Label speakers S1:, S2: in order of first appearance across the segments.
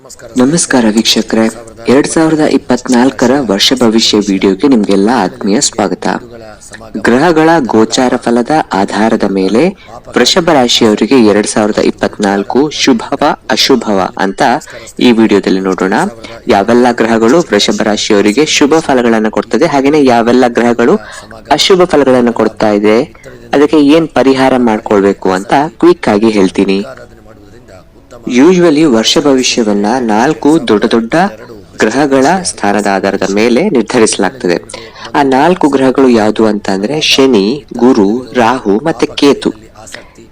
S1: ನಮಸ್ಕಾರ ವೀಕ್ಷಕರೇ. ಎರಡ್ ಸಾವಿರದ ಇಪ್ಪತ್ನಾಲ್ಕರ ವರ್ಷ ಭವಿಷ್ಯ ವಿಡಿಯೋಗೆ ನಿಮ್ಗೆಲ್ಲ ಆತ್ಮೀಯ ಸ್ವಾಗತ. ಗ್ರಹಗಳ ಗೋಚಾರ ಫಲದ ಆಧಾರದ ಮೇಲೆ ವೃಷಭ ರಾಶಿಯವರಿಗೆ ಎರಡ್ ಸಾವಿರದ ಇಪ್ಪತ್ನಾಲ್ಕು ಶುಭವ ಅಶುಭವ ಅಂತ ಈ ವಿಡಿಯೋದಲ್ಲಿ ನೋಡೋಣ. ಯಾವೆಲ್ಲ ಗ್ರಹಗಳು ವೃಷಭ ರಾಶಿಯವರಿಗೆ ಶುಭ ಫಲಗಳನ್ನು ಕೊಡ್ತದೆ ಹಾಗೇನೆ ಯಾವೆಲ್ಲ ಗ್ರಹಗಳು ಅಶುಭ ಫಲಗಳನ್ನು ಕೊಡ್ತಾ ಇದೆ ಅದಕ್ಕೆ ಏನ್ ಪರಿಹಾರ ಮಾಡ್ಕೊಳ್ಬೇಕು ಅಂತ ಕ್ವಿಕ್ ಆಗಿ ಹೇಳ್ತೀನಿ. ಯೂಶುವಲಿ ವರ್ಷ ಭವಿಷ್ಯವನ್ನ ನಾಲ್ಕು ದೊಡ್ಡ ದೊಡ್ಡ ಗ್ರಹಗಳ ಸ್ಥಾನದ ಆಧಾರದ ಮೇಲೆ ನಿರ್ಧರಿಸಲಾಗ್ತದೆ. ಆ ನಾಲ್ಕು ಗ್ರಹಗಳು ಯಾವುದು ಅಂತಂದ್ರೆ ಶನಿ, ಗುರು, ರಾಹು ಮತ್ತೆ ಕೇತು.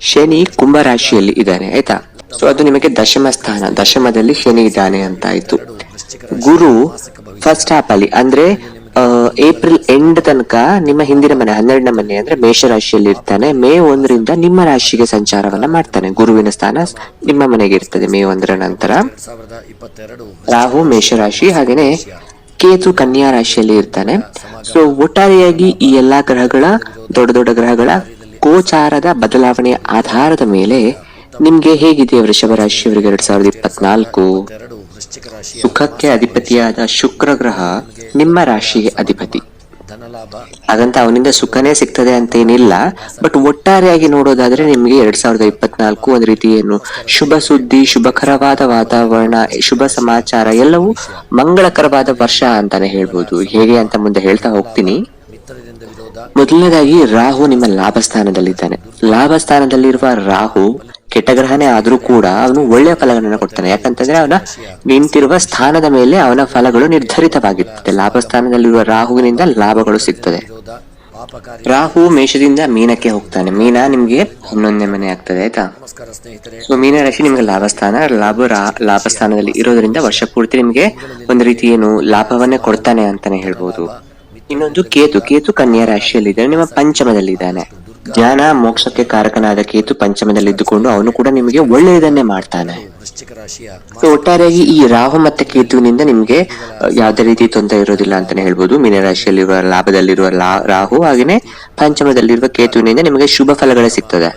S1: ಶನಿ ಕುಂಭ ರಾಶಿಯಲ್ಲಿ ಇದ್ದಾನೆ ಆಯ್ತಾ? ಸೊ ಅದು ನಿಮಗೆ ದಶಮ ಸ್ಥಾನ, ದಶಮದಲ್ಲಿ ಶನಿ ಇದ್ದಾನೆ ಅಂತ ಆಯ್ತು ಗುರು ಫಸ್ಟ್ ಹಾಫ್ ಅಲ್ಲಿ, ಅಂದ್ರೆ ಏಪ್ರಿಲ್ ಎಂಡ್ ತನಕ ನಿಮ್ಮ ಹಿಂದಿನ ಮನೆ, ಹನ್ನೆರಡನೇ ಮನೆ ಅಂದ್ರೆ ಮೇಷ ರಾಶಿಯಲ್ಲಿ ಇರ್ತಾನೆ ಮೇ ಒಂದರಿಂದ ನಿಮ್ಮ ರಾಶಿಗೆ ಸಂಚಾರವನ್ನ ಮಾಡ್ತಾನೆ. ಗುರುವಿನ ಸ್ಥಾನ ನಿಮ್ಮ ಮನೆಗೆ ಇರ್ತದೆ ಮೇ ಒಂದರ ನಂತರ. ರಾಹು, ಮೇಷರಾಶಿ ಹಾಗೇನೆ ಕೇತು, ಕನ್ಯಾ ರಾಶಿಯಲ್ಲಿ ಇರ್ತಾನೆ. ಸೊ ಒಟ್ಟಾರೆಯಾಗಿ ಈ ಎಲ್ಲಾ ಗ್ರಹಗಳ, ದೊಡ್ಡ ದೊಡ್ಡ ಗ್ರಹಗಳ ಗೋಚಾರದ ಬದಲಾವಣೆಯ ಆಧಾರದ ಮೇಲೆ ನಿಮ್ಗೆ ಹೇಗಿದೆ ವೃಷಭ ರಾಶಿಯವರಿಗೆ ಎರಡ್ ಸಾವಿರದ ಇಪ್ಪತ್ನಾಲ್ಕು? ಸುಖಕ್ಕೆ ಅಧಿಪತಿಯಾದ ಶುಕ್ರ ಗ್ರಹ ನಿಮ್ಮ ರಾಶಿಗೆ ಅಧಿಪತಿ. ಹಾಗಂತ ಅವನಿಂದ ಸುಖನೇ ಸಿಗ್ತದೆ ಅಂತೇನಿಲ್ಲ ಬಟ್ ಒಟ್ಟಾರೆಯಾಗಿ ನೋಡೋದಾದ್ರೆ ನಿಮಗೆ ಎರಡ್ ಸಾವಿರದ ಇಪ್ಪತ್ನಾಲ್ಕು ಒಂದ್ ರೀತಿ ಏನು ಶುಭ ಸುದ್ದಿ ಶುಭಕರವಾದ ವಾತಾವರಣ ಶುಭ ಸಮಾಚಾರ ಎಲ್ಲವೂ ಮಂಗಳಕರವಾದ ವರ್ಷ ಅಂತಾನೆ ಹೇಳ್ಬೋದು. ಹೇಗೆ ಅಂತ ಮುಂದೆ ಹೇಳ್ತಾ ಹೋಗ್ತೀನಿ. ಮೊದಲನೇದಾಗಿ ರಾಹು ನಿಮ್ಮ ಲಾಭ ಸ್ಥಾನದಲ್ಲಿದ್ದಾನೆ ಲಾಭ ಸ್ಥಾನದಲ್ಲಿರುವ ರಾಹು ಕೆಟ್ಟ ಗ್ರಹನೇ ಆದ್ರೂ ಕೂಡ ಅವನು ಒಳ್ಳೆಯ ಫಲಗಳನ್ನು ಕೊಡ್ತಾನೆ. ಯಾಕಂತಂದ್ರೆ ಅವನ ನಿಂತಿರುವ ಸ್ಥಾನದ ಮೇಲೆ ಅವನ ಫಲಗಳು ನಿರ್ಧರಿತವಾಗಿರ್ತದೆ. ಲಾಭ ಸ್ಥಾನದಲ್ಲಿರುವ ರಾಹುವಿನಿಂದ ಲಾಭಗಳು ಸಿಗ್ತದೆ. ರಾಹು ಮೇಷದಿಂದ ಮೀನಕ್ಕೆ ಹೋಗ್ತಾನೆ. ಮೀನ ನಿಮ್ಗೆ ಹನ್ನೊಂದನೇ ಮನೆ ಆಗ್ತದೆ, ಆಯ್ತಾ? ಸೊ ಮೀನ ರಾಶಿ ನಿಮ್ಗೆ ಲಾಭ ಸ್ಥಾನ ಲಾಭ ಲಾಭ ಸ್ಥಾನದಲ್ಲಿ ಇರೋದ್ರಿಂದ ವರ್ಷ ಪೂರ್ತಿ ನಿಮ್ಗೆ ಒಂದು ರೀತಿ ಏನು ಲಾಭವನ್ನೇ ಕೊಡ್ತಾನೆ ಅಂತಾನೆ ಹೇಳ್ಬೋದು. ಇನ್ನೊಂದು ಕೇತು. ಕೇತು ಕನ್ಯಾ ರಾಶಿಯಲ್ಲಿ ನಿಮ್ಮ ಪಂಚಮದಲ್ಲಿ ಇದ್ದಾನೆ ಜ್ಞಾನ, ಮೋಕ್ಷಕ್ಕೆ ಕಾರಕನಾದ ಕೇತು ಪಂಚಮದಲ್ಲಿ ಇದ್ದುಕೊಂಡು ಅವನು ಕೂಡ ನಿಮಗೆ ಒಳ್ಳೆಯದನ್ನೇ ಮಾಡ್ತಾನೆ. ಒಟ್ಟಾರೆಯಾಗಿ ಈ ರಾಹು ಮತ್ತೆ ಕೇತುವಿನಿಂದ ನಿಮ್ಗೆ ಯಾವುದೇ ರೀತಿ ತೊಂದರೆ ಇರೋದಿಲ್ಲ ಅಂತಾನೆ ಹೇಳ್ಬೋದು. ಮೀನರಾಶಿಯಲ್ಲಿರುವ ಲಾಭದಲ್ಲಿರುವ ರಾಹು ಹಾಗೇನೆ ಪಂಚಮದಲ್ಲಿರುವ ಕೇತುವಿನಿಂದ ನಿಮಗೆ ಶುಭ ಫಲಗಳೇ ಸಿಗ್ತದೆ.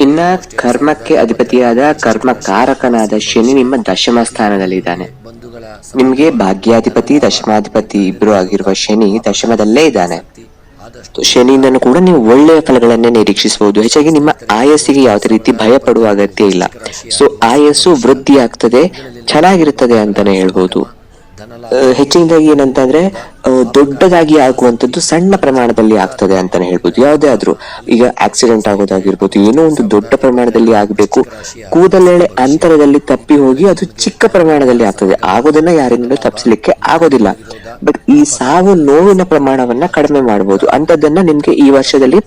S1: ಇನ್ನ ಕರ್ಮಕ್ಕೆ ಅಧಿಪತಿಯಾದ ಕರ್ಮ ಕಾರಕನಾದ ಶನಿ ನಿಮ್ಮ ದಶಮ ಸ್ಥಾನದಲ್ಲಿದ್ದಾನೆ. ನಿಮ್ಗೆ ಭಾಗ್ಯಾಧಿಪತಿ, ದಶಮಾಧಿಪತಿ ಇಬ್ರು ಆಗಿರುವ ಶನಿ ದಶಮದಲ್ಲೇ ಇದ್ದಾನೆ. ಶನಿಯಿಂದನೂ ಕೂಡ ನೀವು ಒಳ್ಳೆಯ ಫಲಗಳನ್ನೇ ನಿರೀಕ್ಷಿಸಬಹುದು. ಹೆಚ್ಚಾಗಿ ನಿಮ್ಮ ಆಯಸ್ಸಿಗೆ ಯಾವುದೇ ರೀತಿ ಭಯ ಪಡುವ ಅಗತ್ಯ ಇಲ್ಲ. ಸೊ ಆಯಸ್ಸು ವೃದ್ಧಿ ಆಗ್ತದೆ ಚೆನ್ನಾಗಿರುತ್ತದೆ ಅಂತಾನೆ ಹೇಳ್ಬೋದು. ಹೆಚ್ಚಿನದಾಗಿ ಏನಂತ ಅಂದ್ರೆ ದೊಡ್ಡದಾಗಿ ಆಗುವಂತದ್ದು ಸಣ್ಣ ಪ್ರಮಾಣದಲ್ಲಿ ಆಗ್ತದೆ ಅಂತಾನೆ ಹೇಳ್ಬೋದು. ಯಾವುದೇ ಆದ್ರೂ. ಈಗ ಆಕ್ಸಿಡೆಂಟ್ ಆಗೋದಾಗಿರ್ಬೋದು ಏನೋ ಒಂದು ದೊಡ್ಡ ಪ್ರಮಾಣದಲ್ಲಿ ಆಗಬೇಕು. ಕೂದಲೆಳೆ ಅಂತರದಲ್ಲಿ ತಪ್ಪಿ ಹೋಗಿ ಅದು ಚಿಕ್ಕ ಪ್ರಮಾಣದಲ್ಲಿ ಆಗ್ತದೆ. ಆಗೋದನ್ನ ಯಾರಿಂದಲೂ ತಪ್ಪಿಸಲಿಕ್ಕೆ ಆಗೋದಿಲ್ಲ. ಬಟ್ ಈ ಸಾವು ನೋವಿನ ಪ್ರಮಾಣವನ್ನ ಕಡಿಮೆ ಮಾಡಬಹುದು ಅಂತದನ್ನ ನಿಮ್ಗೆ ಈ ವರ್ಷದಲ್ಲಿ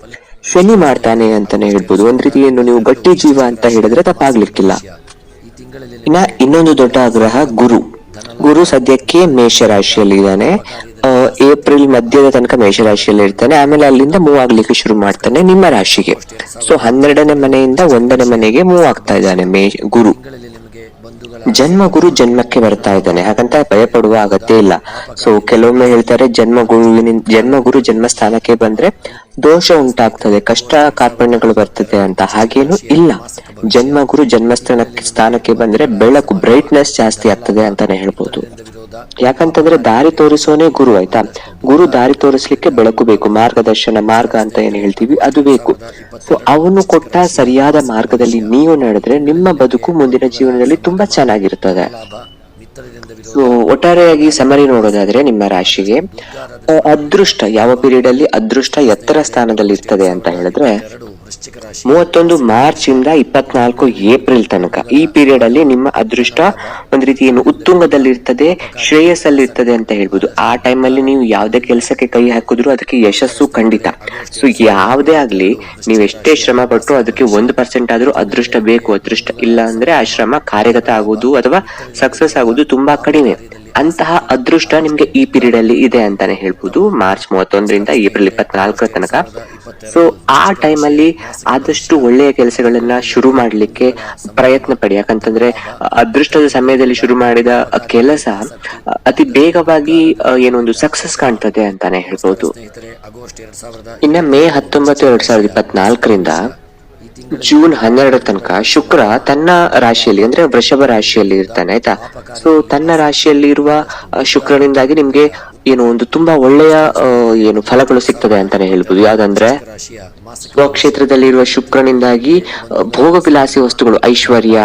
S1: ಶನಿ ಮಾಡ್ತಾನೆ ಅಂತಾನೆ ಹೇಳ್ಬೋದು. ಒಂದ್ ರೀತಿ ಏನು ನೀವು ಗಟ್ಟಿ ಜೀವ ಅಂತ ಹೇಳಿದ್ರೆ ತಪ್ಪಾಗ್ಲಿಕ್ಕಿಲ್ಲ. ಇನ್ನ ಇನ್ನೊಂದು ದೊಡ್ಡ ಗ್ರಹ ಗುರು. ಗುರು ಸದ್ಯಕ್ಕೆ ಮೇಷರಾಶಿಯಲ್ಲಿ ಇದ್ದಾನೆ ಏಪ್ರಿಲ್ ಮಧ್ಯದ ತನಕ ಮೇಷರಾಶಿಯಲ್ಲಿ ಇರ್ತಾನೆ ಆಮೇಲೆ ಅಲ್ಲಿಂದ ಮೂವ್ ಆಗ್ಲಿಕ್ಕೆ ಶುರು ಮಾಡ್ತಾನೆ ನಿಮ್ಮ ರಾಶಿಗೆ. ಸೊ ಹನ್ನೆರಡನೇ ಮನೆಯಿಂದ ಒಂದನೇ ಮನೆಗೆ ಮೂವ್ ಆಗ್ತಾ ಇದ್ದಾನೆ ಮೇ, ಗುರು. ಜನ್ಮ ಗುರು ಜನ್ಮಕ್ಕೆ ಬರ್ತಾ ಇದ್ದಾನೆ. ಹಾಗಂತ ಭಯ ಪಡುವ ಅಗತ್ಯ ಇಲ್ಲ. ಸೊ ಕೆಲವೊಮ್ಮೆ ಹೇಳ್ತಾರೆ, ಜನ್ಮ ಗುರುವಿನ ಜನ್ಮ ಗುರು ಜನ್ಮ ಸ್ಥಾನಕ್ಕೆ ಬಂದ್ರೆ ದೋಷ ಉಂಟಾಗ್ತದೆ, ಕಷ್ಟ ಕಾರ್ಪಣ್ಯಗಳು ಬರ್ತದೆ ಅಂತ. ಹಾಗೇನು ಇಲ್ಲ. ಜನ್ಮ ಗುರು ಜನ್ಮಸ್ಥಾನಕ್ಕೆ ಸ್ಥಾನಕ್ಕೆ ಬಂದ್ರೆ ಬೆಳಕು ಬ್ರೈಟ್ನೆಸ್ ಜಾಸ್ತಿ ಆಗ್ತದೆ ಅಂತಾನೆ ಹೇಳ್ಬೋದು. ಯಾಕಂತಂದ್ರೆ ದಾರಿ ತೋರಿಸೋನೇ ಗುರು ಆಯ್ತಾ? ಗುರು ದಾರಿ ತೋರಿಸ್ಲಿಕ್ಕೆ ಬೆಳಕು ಬೇಕು. ಮಾರ್ಗದರ್ಶನ, ಮಾರ್ಗ ಅಂತ ಏನ್ ಹೇಳ್ತೀವಿ? ಅದು ಬೇಕು. ಸೊ ಅವನು ಕೊಟ್ಟ ಸರಿಯಾದ ಮಾರ್ಗದಲ್ಲಿ ನೀವು ನಡೆದ್ರೆ ನಿಮ್ಮ ಬದುಕು ಮುಂದಿನ ಜೀವನದಲ್ಲಿ ತುಂಬಾ ಚೆನ್ನಾಗಿರ್ತದೆ ಸೊ ಒಟ್ಟಾರೆಯಾಗಿ ಸಮರಿ ನೋಡೋದಾದ್ರೆ ನಿಮ್ಮ ರಾಶಿಗೆ ಅದೃಷ್ಟ, ಯಾವ ಪೀರಿಯಡ್ ಅಲ್ಲಿ ಅದೃಷ್ಟ ಎತ್ತರ ಸ್ಥಾನದಲ್ಲಿ ಇರ್ತದೆ ಅಂತ ಹೇಳಿದ್ರೆ ಮೂವತ್ತೊಂದು ಮಾರ್ಚ್ ಇಂದ ಇಪ್ಪತ್ನಾಲ್ಕು ಏಪ್ರಿಲ್ ತನಕ. ಈ ಪೀರಿಯಡ್ ಅಲ್ಲಿ ನಿಮ್ಮ ಅದೃಷ್ಟ ಒಂದ್ ರೀತಿ ಏನು ಉತ್ತುಂಗದಲ್ಲಿ ಇರ್ತದೆ ಶ್ರೇಯಸ್ಸಲ್ಲಿ ಇರ್ತದೆ ಅಂತ ಹೇಳ್ಬೋದು. ಆ ಟೈಮ್ ಅಲ್ಲಿ ನೀವು ಯಾವುದೇ ಕೆಲಸಕ್ಕೆ ಕೈ ಹಾಕಿದ್ರು ಅದಕ್ಕೆ ಯಶಸ್ಸು ಖಂಡಿತ. ಸೊ ಯಾವುದೇ ಆಗ್ಲಿ ನೀವು ಎಷ್ಟೇ ಶ್ರಮ ಪಟ್ಟರು ಅದಕ್ಕೆ ಒಂದು ಪರ್ಸೆಂಟ್ ಆದ್ರೂ ಅದೃಷ್ಟ ಬೇಕು. ಅದೃಷ್ಟ ಇಲ್ಲ ಅಂದ್ರೆ ಆ ಶ್ರಮ ಕಾರ್ಯಗತ ಆಗುವುದು ಅಥವಾ ಸಕ್ಸಸ್ ಆಗುವುದು ತುಂಬಾ ಕಡಿಮೆ. ಅಂತಹ ಅದೃಷ್ಟ ನಿಮ್ಗೆ ಈ ಪೀರಿಯಡ್ ಅಲ್ಲಿ ಇದೆ ಅಂತಾನೆ ಹೇಳ್ಬೋದು. ಮಾರ್ಚ್ ಮೂವತ್ತೊಂದರಿಂದ ಏಪ್ರಿಲ್ ಇಪ್ಪತ್ನಾಲ್ಕರ ತನಕ. ಸೊ ಆ ಟೈಮ್ ಅಲ್ಲಿ ಆದಷ್ಟು ಒಳ್ಳೆಯ ಕೆಲಸಗಳನ್ನ ಶುರು ಮಾಡಲಿಕ್ಕೆ ಪ್ರಯತ್ನ ಪಡಿ. ಯಾಕಂತಂದ್ರೆ, ಅದೃಷ್ಟದ ಸಮಯದಲ್ಲಿ ಶುರು ಮಾಡಿದ ಕೆಲಸ, ಅತಿ ಬೇಗವಾಗಿ ಏನೊಂದು ಸಕ್ಸಸ್ ಕಾಣ್ತದೆ ಅಂತಾನೆ ಹೇಳ್ಬೋದು. ಇನ್ನ ಮೇ ಹತ್ತೊಂಬತ್ತು, ಎರಡ್ ಸಾವಿರದ ಇಪ್ಪತ್ನಾಲ್ಕರಿಂದ ಜೂನ್ ಹನ್ನೆರಡು ತನಕ ಶುಕ್ರ ತನ್ನ ರಾಶಿಯಲ್ಲಿ, ಅಂದ್ರೆ ವೃಷಭ ರಾಶಿಯಲ್ಲಿ ಇರ್ತಾನೆ, ಆಯ್ತಾ? ಸೊ ತನ್ನ ರಾಶಿಯಲ್ಲಿ ಇರುವ ಶುಕ್ರನಿಂದಾಗಿ ನಿಮ್ಗೆ ಏನು ಒಂದು ತುಂಬಾ ಒಳ್ಳೆಯ ಏನು ಫಲಗಳು ಸಿಗ್ತದೆ ಅಂತಾನೆ ಹೇಳ್ಬೋದು. ಯಾವ್ದಂದ್ರೆ ಇರುವ ಶುಕ್ರನಿಂದಾಗಿ ಭೋಗ ಭೋಗವಿಲಾಸಿ ವಸ್ತುಗಳು, ಐಶ್ವರ್ಯ,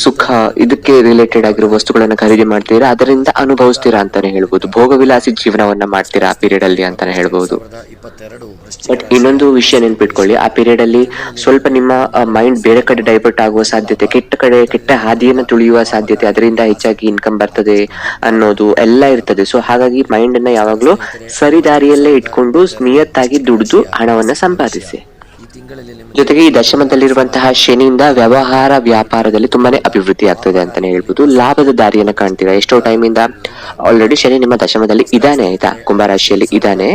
S1: ಸುಖ, ಇದಕ್ಕೆ ರಿಲೇಟೆಡ್ ಆಗಿರುವ ವಸ್ತುಗಳನ್ನ ಖರೀದಿ ಮಾಡ್ತೀರಾ? ಅದರಿಂದ ಅನುಭವಿಸ್ತೀರಾ ಅಂತಾನೆ ಹೇಳ್ಬೋದು. ಭೋಗವಿಲಾಸಿ ಜೀವನವನ್ನ ಮಾಡ್ತೀರಾ ಆ ಪೀರಿಯಡ್ ಅಲ್ಲಿ ಅಂತಾನೆ
S2: ವೃಶ್ಚಿಕ
S1: ಬಟ್ ಇನ್ನೊಂದು ವಿಷಯ ನೆನ್ಪಿಟ್ಕೊಳ್ಳಿ. ಆ ಪೀರಿಯಡ್ ಅಲ್ಲಿ ಸ್ವಲ್ಪ ನಿಮ್ಮ ಮೈಂಡ್ ಬೇರೆ ಕಡೆ ಡೈವರ್ಟ್ ಆಗುವ ಸಾಧ್ಯತೆ, ಕೆಟ್ಟ ಕಡೆ, ಕೆಟ್ಟ ಹಾದಿಯನ್ನು ತುಳಿಯುವ ಸಾಧ್ಯತೆ, ಅದರಿಂದ ಹೆಚ್ಚಾಗಿ ಇನ್ಕಮ್ ಬರ್ತದೆ ಅನ್ನೋದು ಎಲ್ಲ ಇರ್ತದೆ. ಸೊ ಹಾಗಾಗಿ ಮೈಂಡ್ ಅನ್ನ ಯಾವಾಗಲೂ ಸರಿದಾರಿಯಲ್ಲೇ ಇಟ್ಕೊಂಡು ನಿಯತ್ತಾಗಿ ದುಡಿದು ಹಣವನ್ನ ಸಂಪಾದಿಸಿ. ಜೊತೆಗೆ ಈ ದಶಮದಲ್ಲಿರುವಂತಹ ಶನಿಯಿಂದ ವ್ಯವಹಾರ ವ್ಯಾಪಾರದಲ್ಲಿ ತುಂಬಾನೇ ಅಭಿವೃದ್ಧಿ ಆಗ್ತದೆ ಅಂತಾನೆ ಹೇಳ್ಬೋದು. ಲಾಭದ ದಾರಿಯನ್ನು ಕಾಣ್ತೀರಾ? ಎಷ್ಟೋ ಟೈಮ್ ಇಂದ ಆಲ್ರೆಡಿ ಶನಿ ನಿಮ್ಮ ದಶಮದಲ್ಲಿ ಇದಾನೆ, ಆಯ್ತಾ? ಕುಂಭರಾಶಿಯಲ್ಲಿ ಇದಾನೆ.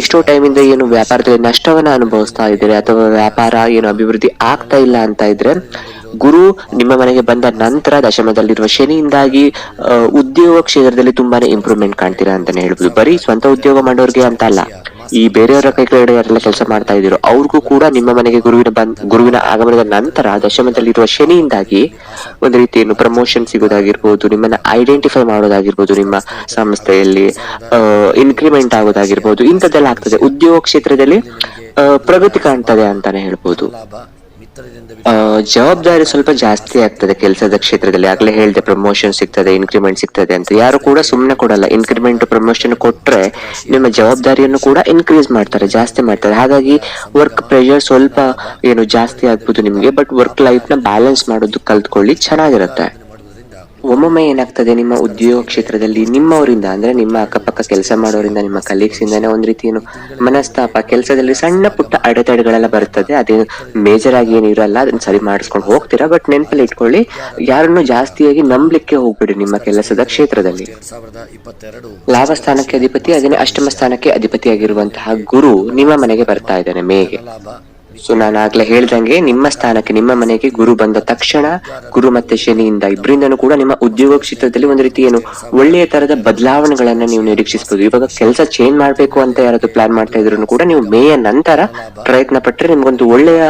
S1: ಎಷ್ಟೋ ಟೈಮ್ ಇಂದ ಏನು ವ್ಯಾಪಾರದಲ್ಲಿ ನಷ್ಟವನ್ನ ಅನುಭವಿಸ್ತಾ ಇದ್ರೆ ಅಥವಾ ವ್ಯಾಪಾರ ಏನು ಅಭಿವೃದ್ಧಿ ಆಗ್ತಾ ಇಲ್ಲ ಅಂತ ಇದ್ರೆ ಗುರು ನಿಮ್ಮ ಮನೆಗೆ ಬಂದ ನಂತರ ದಶಮದಲ್ಲಿರುವ ಶನಿಯಿಂದಾಗಿ ಉದ್ಯೋಗ ಕ್ಷೇತ್ರದಲ್ಲಿ ತುಂಬಾನೇ ಇಂಪ್ರೂವ್ಮೆಂಟ್ ಕಾಣ್ತೀರಾ ಅಂತಾನೆ ಹೇಳ್ಬೋದು. ಬರೀ ಸ್ವಂತ ಉದ್ಯೋಗ ಮಾಡೋರ್ಗೆ ಅಂತ ಅಲ್ಲ, ಈ ಬೇರೆಯವರ ಕೈ ಕಡೆ ಯಾರೆಲ್ಲ ಕೆಲಸ ಮಾಡ್ತಾ ಇದ್ದೀರೋ, ಅವ್ರಿಗೂ ಕೂಡ ನಿಮ್ಮ ಮನೆಗೆ ಗುರುವಿನ ಬಂದ್, ಗುರುವಿನ ಆಗಮನದ ನಂತರ ದಶಮದಲ್ಲಿರುವ ಶನಿಯಿಂದಾಗಿ ಒಂದು ರೀತಿಯನ್ನು ಪ್ರಮೋಷನ್ ಸಿಗೋದಾಗಿರ್ಬೋದು, ನಿಮ್ಮನ್ನ ಐಡೆಂಟಿಫೈ ಮಾಡೋದಾಗಿರ್ಬೋದು, ನಿಮ್ಮ ಸಂಸ್ಥೆಯಲ್ಲಿ ಇನ್ಕ್ರಿಮೆಂಟ್ ಆಗೋದಾಗಿರ್ಬೋದು, ಇಂಥದ್ದೆಲ್ಲ ಆಗ್ತದೆ. ಉದ್ಯೋಗ ಕ್ಷೇತ್ರದಲ್ಲಿ ಪ್ರಗತಿ ಕಾಣ್ತದೆ ಅಂತಾನೆ ಹೇಳ್ಬೋದು. ಜವಾಬ್ದಾರಿ ಸ್ವಲ್ಪ ಜಾಸ್ತಿ ಆಗ್ತದೆ ಕೆಲಸದ ಕ್ಷೇತ್ರದಲ್ಲಿ. ಆಗ್ಲೇ ಹೇಳಿದೆ ಪ್ರಮೋಷನ್ ಸಿಗ್ತದೆ ಇನ್ಕ್ರಿಮೆಂಟ್ ಸಿಗ್ತದೆ ಅಂತ. ಯಾರು ಕೂಡ ಸುಮ್ಮನೆ ಕೊಡಲ್ಲ. ಇನ್ಕ್ರಿಮೆಂಟ್ ಪ್ರಮೋಷನ್ ಕೊಟ್ರೆ ನಿಮ್ಮ ಜವಾಬ್ದಾರಿಯನ್ನು ಕೂಡ ಇನ್ಕ್ರೀಸ್ ಮಾಡ್ತಾರೆ, ಜಾಸ್ತಿ ಮಾಡ್ತಾರೆ. ಹಾಗಾಗಿ ವರ್ಕ್ ಪ್ರೆಷರ್ ಸ್ವಲ್ಪ ಏನು ಜಾಸ್ತಿ ಆಗ್ಬೋದು ನಿಮಗೆ ಬಟ್ ವರ್ಕ್ ಲೈಫ್ನ ಬ್ಯಾಲೆನ್ಸ್ ಮಾಡೋದು ಕಲ್ತ್ಕೊಳ್ಳಿ ಚೆನ್ನಾಗಿರುತ್ತೆ. ಒಮ್ಮೊಮ್ಮೆ ಏನಾಗ್ತದೆ ನಿಮ್ಮ ಉದ್ಯೋಗ ಕ್ಷೇತ್ರದಲ್ಲಿ ನಿಮ್ಮವರಿಂದ, ಅಂದ್ರೆ ನಿಮ್ಮ ಅಕ್ಕಪಕ್ಕ ಕೆಲಸ ಮಾಡೋರಿಂದ, ನಿಮ್ಮ ಕಲೀಗ್ಸ್ ಇಂದಾನೆ ಒಂದ್ ರೀತಿ ಏನು ಮನಸ್ತಾಪ, ಕೆಲಸದಲ್ಲಿ ಸಣ್ಣ ಪುಟ್ಟ ಅಡೆತಡೆಗಳೆಲ್ಲ ಬರ್ತದೆ. ಅದೇನು ಮೇಜರ್ ಆಗಿ ಏನು ಇರಲ್ಲ, ಅದನ್ನ ಸರಿ ಮಾಡಿಸ್ಕೊಂಡು ಹೋಗ್ತೀರಾ? ಬಟ್ ನೆನಪಲ್ಲಿ ಇಟ್ಕೊಳ್ಳಿ, ಯಾರನ್ನು ಜಾಸ್ತಿಯಾಗಿ ನಂಬಲಿಕ್ಕೆ ಹೋಗ್ಬಿಡಿ ನಿಮ್ಮ ಕೆಲಸದ ಕ್ಷೇತ್ರದಲ್ಲಿ. ಲಾಭ ಸ್ಥಾನಕ್ಕೆ ಅಧಿಪತಿ, ಅದನ್ನೇ ಅಷ್ಟಮ ಸ್ಥಾನಕ್ಕೆ ಅಧಿಪತಿಯಾಗಿರುವಂತಹ ಗುರು ನಿಮ್ಮ ಮನೆಗೆ ಬರ್ತಾ ಇದ್ದಾನೆ ಮೇಗೆ. ಸೊ ನಾನು ಆಗ್ಲೇ ಹೇಳ್ದಂಗೆ ನಿಮ್ಮ ಸ್ಥಾನಕ್ಕೆ, ನಿಮ್ಮ ಮನೆಗೆ ಗುರು ಬಂದ ತಕ್ಷಣ ಗುರು ಮತ್ತೆ ಶನಿಯಿಂದ ಇಬ್ಬರಿಂದನೂ ಕೂಡ ನಿಮ್ಮ ಉದ್ಯೋಗ ಕ್ಷೇತ್ರದಲ್ಲಿ ಒಂದು ರೀತಿ ಏನು ಒಳ್ಳೆಯ ತರದ ಬದಲಾವಣೆಗಳನ್ನ ನೀವು ನಿರೀಕ್ಷಿಸಬಹುದು. ಇವಾಗ ಕೆಲಸ ಚೇಂಜ್ ಮಾಡಬೇಕು ಅಂತ ಯಾರಾದ್ರೂ ಪ್ಲಾನ್ ಮಾಡ್ತಾ ಇದ್ರು ಕೂಡ ನೀವು ಮೇಯ ನಂತರ ಪ್ರಯತ್ನ ಪಟ್ಟರೆ ನಿಮ್ಗೊಂದು ಒಳ್ಳೆಯ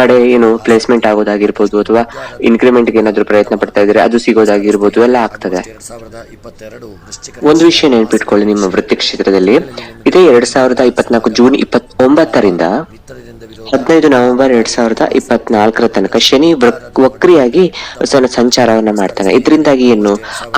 S1: ಕಡೆ ಏನು ಪ್ಲೇಸ್ಮೆಂಟ್ ಆಗೋದಾಗಿರ್ಬೋದು ಅಥವಾ ಇನ್ಕ್ರಿಮೆಂಟ್ಗೆ ಏನಾದ್ರು ಪ್ರಯತ್ನ ಪಡ್ತಾ ಇದ್ರೆ ಅದು ಸಿಗೋದಾಗಿರ್ಬೋದು, ಎಲ್ಲ ಆಗ್ತದೆ. ಒಂದು ವಿಷಯ ನೆನ್ಪಿಟ್ಕೊಳ್ಳಿ ನಿಮ್ಮ ವೃತ್ತಿ ಕ್ಷೇತ್ರದಲ್ಲಿ ಇದೇ ಎರಡ್ ಸಾವಿರದ ಇಪ್ಪತ್ನಾಲ್ಕು ಜೂನ್ ಇಪ್ಪತ್ತೊಂಬತ್ತರಿಂದ ಹದಿನೈದು ನವೆಂಬರ್ ಎರಡ್ ಸಾವಿರದ ಇಪ್ಪತ್ನಾಲ್ಕರ ತನಕ ಶನಿ ವಕ್ರಿಯಾಗಿ ಸಣ್ಣ ಸಂಚಾರವನ್ನ ಮಾಡ್ತಾನೆ. ಇದರಿಂದಾಗಿ ಏನು,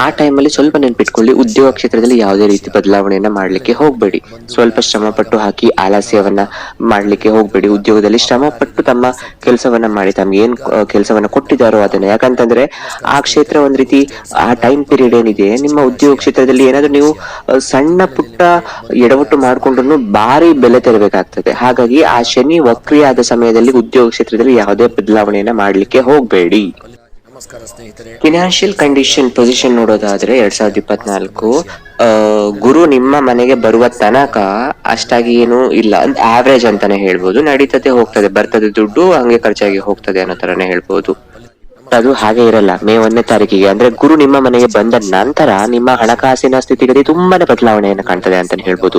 S1: ಆ ಟೈಮಲ್ಲಿ ಸ್ವಲ್ಪ ನೆನ್ಪಿಟ್ಕೊಳ್ಳಿ, ಉದ್ಯೋಗ ಕ್ಷೇತ್ರದಲ್ಲಿ ಯಾವುದೇ ರೀತಿ ಬದಲಾವಣೆಯನ್ನ ಮಾಡ್ಲಿಕ್ಕೆ ಹೋಗ್ಬೇಡಿ. ಸ್ವಲ್ಪ ಶ್ರಮ ಪಟ್ಟು ಹಾಕಿ, ಆಲಸ್ಯವನ್ನ ಮಾಡ್ಲಿಕ್ಕೆ ಹೋಗ್ಬೇಡಿ. ಉದ್ಯೋಗದಲ್ಲಿ ಶ್ರಮ ಪಟ್ಟು ತಮ್ಮ ಕೆಲಸವನ್ನ ಮಾಡಿ, ತಮ್ಗೆ ಏನ್ ಕೆಲಸವನ್ನ ಕೊಟ್ಟಿದ್ದಾರೋ ಅದನ್ನ. ಯಾಕಂತಂದ್ರೆ, ಆ ಕ್ಷೇತ್ರ ಒಂದ್ ರೀತಿ, ಆ ಟೈಮ್ ಪೀರಿಯಡ್ ಏನಿದೆ, ನಿಮ್ಮ ಉದ್ಯೋಗ ಕ್ಷೇತ್ರದಲ್ಲಿ ಏನಾದ್ರೂ ನೀವು ಸಣ್ಣ ಪುಟ್ಟ ಎಡವಟ್ಟು ಮಾಡ್ಕೊಂಡ್ರು ಭಾರಿ ಬೆಲೆ ತೆರಬೇಕಾಗ್ತದೆ. ಹಾಗಾಗಿ ಆ ಶನಿ ಸಮಯದಲ್ಲಿ ಉದ್ಯೋಗ ಕ್ಷೇತ್ರದಲ್ಲಿ ಯಾವುದೇ ಬದಲಾವಣೆಯನ್ನ ಮಾಡಲಿಕ್ಕೆ ಹೋಗ್ಬೇಡಿ. ಫಿನಾನ್ಷಿಯಲ್ ಕಂಡೀಷನ್ ಪೊಸಿಷನ್ ನೋಡೋದಾದ್ರೆ ಎರಡ್ ಸಾವಿರದ ಇಪ್ಪತ್ನಾಲ್ಕು ಗುರು ನಿಮ್ಮ ಮನೆಗೆ ಬರುವ ತನಕ ಅಷ್ಟಾಗಿ ಏನು ಇಲ್ಲ. ಅಂತ ಆವ್ರೇಜ್ ಅಂತಾನೆ ಹೇಳ್ಬೋದು. ನಡೀತದೆ ಹೋಗ್ತದೆ. ಬರ್ತದೆ ದುಡ್ಡು ಹಂಗೆ ಖರ್ಚಾಗಿ ಹೋಗ್ತದೆ ಅನ್ನೋ ತರನೇ ಹೇಳ್ಬೋದು. ಅದು ಹಾಗೆ ಇರಲ್ಲ. ಮೇ ಒಂದನೇ ತಾರೀಕಿಗೆ. ಅಂದ್ರೆ ಗುರು ನಿಮ್ಮ ಮನೆಗೆ ಬಂದ ನಂತರ ನಿಮ್ಮ ಹಣಕಾಸಿನ ಸ್ಥಿತಿಗತಿ ತುಂಬಾನೇ ಬದಲಾವಣೆಯನ್ನು ಕಾಣ್ತದೆ ಅಂತಾನೆ ಹೇಳ್ಬೋದು.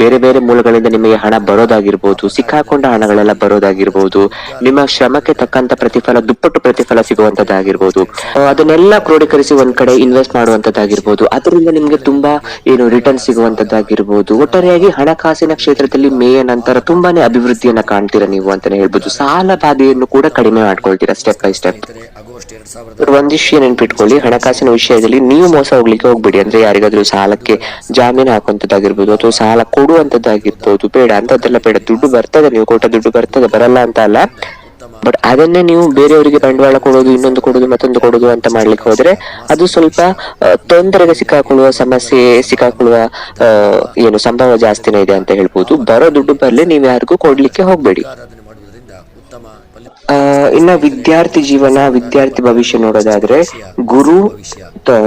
S1: ಬೇರೆ ಬೇರೆ ಮೂಲಗಳಿಂದ ನಿಮಗೆ ಹಣ ಬರೋದಾಗಿರ್ಬೋದು, ಸಿಕ್ಕಾಕೊಂಡ ಹಣಗಳೆಲ್ಲ ಬರೋದಾಗಿರ್ಬೋದು, ನಿಮ್ಮ ಶ್ರಮಕ್ಕೆ ತಕ್ಕಂತ ಪ್ರತಿಫಲ, ದುಪ್ಪಟ್ಟು ಪ್ರತಿಫಲ ಸಿಗುವಂತದ್ದಾಗಿರ್ಬೋದು ಅದನ್ನೆಲ್ಲ ಕ್ರೋಢೀಕರಿಸಿ ಒಂದ್ ಕಡೆ ಇನ್ವೆಸ್ಟ್ ಮಾಡುವಂತದ್ದಾಗಿರ್ಬೋದು ಅದರಿಂದ ನಿಮ್ಗೆ ತುಂಬಾ ಏನು ರಿಟರ್ನ್ ಸಿಗುವಂತದ್ದಾಗಿರ್ಬೋದು ಒಟ್ಟಾರೆಯಾಗಿ ಹಣಕಾಸಿನ ಕ್ಷೇತ್ರದಲ್ಲಿ ಮೇಯ ನಂತರ ತುಂಬಾನೇ ಅಭಿವೃದ್ಧಿಯನ್ನ ಕಾಣ್ತೀರಾ ನೀವು ಅಂತಾನೆ ಹೇಳ್ಬೋದು. ಸಾಲ ಬಾಧೆಯನ್ನು ಕೂಡ ಕಡಿಮೆ ಮಾಡ್ಕೊಳ್ತೀರಾ ಸ್ಟೆಪ್ ಬೈ ಸ್ಟೆಪ್
S2: ಆಗಸ್ಟ್ ಎರಡ್ ಸಾವಿರದ
S1: ವಿಷಯ ನೆನ್ಪಿಟ್ಕೊಳ್ಳಿ ಹಣಕಾಸಿನ ವಿಷಯದಲ್ಲಿ ನೀವು ಮೋಸ ಹೋಗ್ಲಿಕ್ಕೆ ಹೋಗ್ಬೇಡಿ. ಅಂದ್ರೆ ಯಾರಿಗಾದ್ರೂ ಸಾಲಕ್ಕೆ ಜಾಮೀನು ಹಾಕುವಂತದ್ದಾಗಿರ್ಬೋದು ಅಥವಾ ಸಾಲ ಕೊಡುವಂತದ್ದಾಗಿರ್ಬೋದು ಬೇಡ ಅಂತದ್ದೆಲ್ಲ ಬೇಡ. ದುಡ್ಡು ಬರ್ತದೆ, ನೀವು ಕೊಟ್ಟ ದುಡ್ಡು ಬರ್ತದೆ, ಬರಲ್ಲ ಅಂತ ಅಲ್ಲ. ಬಟ್ ಅದನ್ನೇ ನೀವು ಬೇರೆಯವರಿಗೆ ಬಂಡವಾಳ ಕೊಡೋದು, ಇನ್ನೊಂದು ಕೊಡೋದು, ಮತ್ತೊಂದು ಕೊಡೋದು ಅಂತ ಮಾಡ್ಲಿಕ್ಕೆ ಹೋದ್ರೆ ಅದು ಸ್ವಲ್ಪ ತೊಂದರೆಗೆ ಸಿಕ್ಕಾಕೊಳ್ಳುವ, ಸಮಸ್ಯೆ ಸಿಕ್ಕಾಕೊಳ್ಳುವ ಏನು ಸಂಭವ ಜಾಸ್ತಿನೇ ಇದೆ ಅಂತ ಹೇಳ್ಬೋದು. ಬರೋ ದುಡ್ಡು ಬರಲಿ, ನೀವು ಯಾರಿಗೂ ಕೊಡ್ಲಿಕ್ಕೆ ಹೋಗ್ಬೇಡಿ. ಇನ್ನ ವಿದ್ಯಾರ್ಥಿ ಜೀವನ, ವಿದ್ಯಾರ್ಥಿ ಭವಿಷ್ಯ ನೋಡೋದಾದ್ರೆ ಗುರು